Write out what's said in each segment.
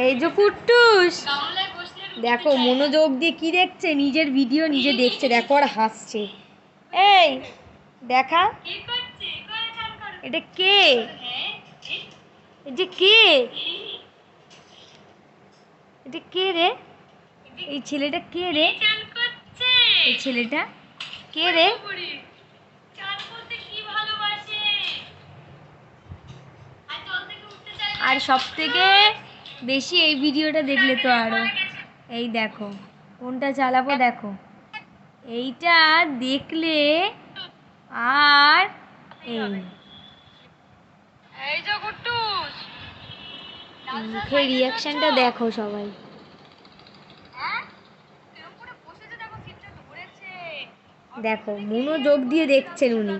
এই যে কুট্টুস দেখো মনোযোগ দিয়ে কি দেখছে? নিজের ভিডিও নিজে দেখছে দেখো আর হাসছে। এই দেখা। এটা কে? এটা কে? এটা কে রে? এই ছেলেটা কে রে? এই ছেলেটা কে রে? আর সব থেকে বেশি এই ভিডিওটা দেখলে তো আরও। এই দেখো কোনটা চালাবো দেখো। এইটা দেখলে আর এই। মুখের রিয়াকশনটা দেখো সবাই। দেখো মনোযোগ দিয়ে দেখছেন উনি।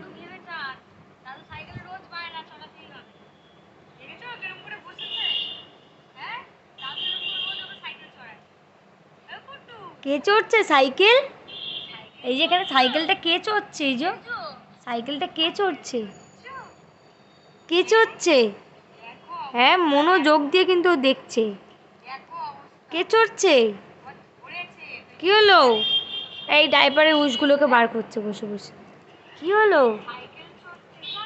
কে চড়ছে? সাইকেল? এই যে এখানে সাইকেলটা কে চড়ছে? এই যে। সাইকেলটা কে চড়ছে? কে চড়ছে? হ্যাঁ মনোযোগ দিয়ে কিন্তু দেখছে। কে চড়ছে? কি হলো? এই ডাইপারের উসগুলোকে বার করছে বসে বসে। কি হলো?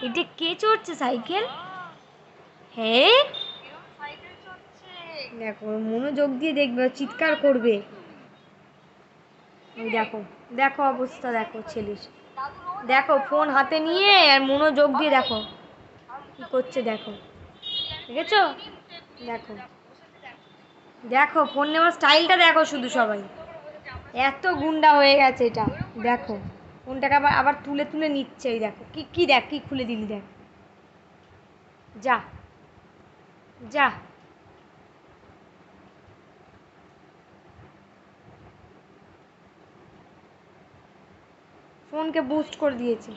এটা কে চড়ছে সাইকেল? হ্যাঁ? দেখো মনোযোগ দিয়ে দেখবে চিৎকার করবে। দেখো দেখো অবস্থা, দেখো ছেলের। দেখো ফোন হাতে নিয়ে আর মনোযোগ দিয়ে দেখো। কি করছে দেখো। দেখেছ? দেখো। দেখো ফোন নেওয়ার স্টাইলটা দেখো শুধু সবাই। এত গুন্ডা হয়ে গেছে এটা। দেখো ফোনটাকে আবার আবার তুলে তুলে নিচ্ছে এই দেখো। কি কি দেখ, কি খুলে দিলি দেখ। যা। যা। ফোনকে বুস্ট করে দিয়েছে।